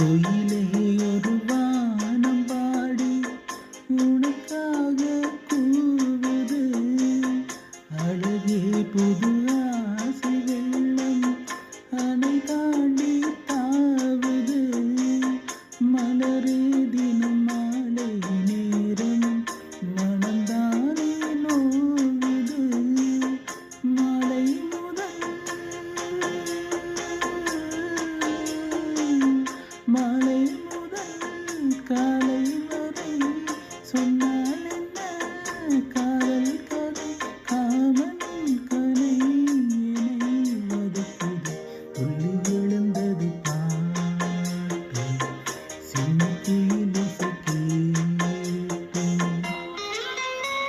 கோயிலே ஒரு வானம் பாடி உனக்காக கூவுது. அழகே புதுவா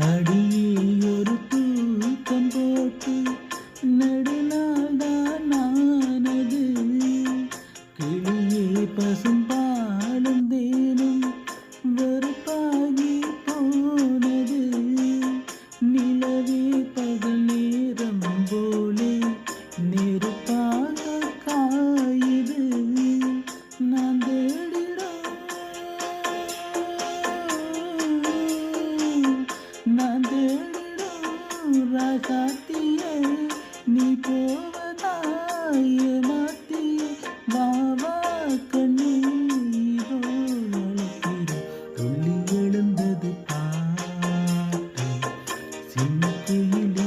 அடியில் ஒரு தூக்கம் போட்டு நடுநாள்தான் நானது. கிளியே பசும்பா நீ போவதாய மாத்தி வாவா கண்ணீரோ துள்ளி எழுந்தது பாட்டு சின்ன குயிலி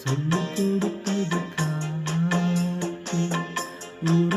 சொல்லிக் கொடுத்தது காத்து உற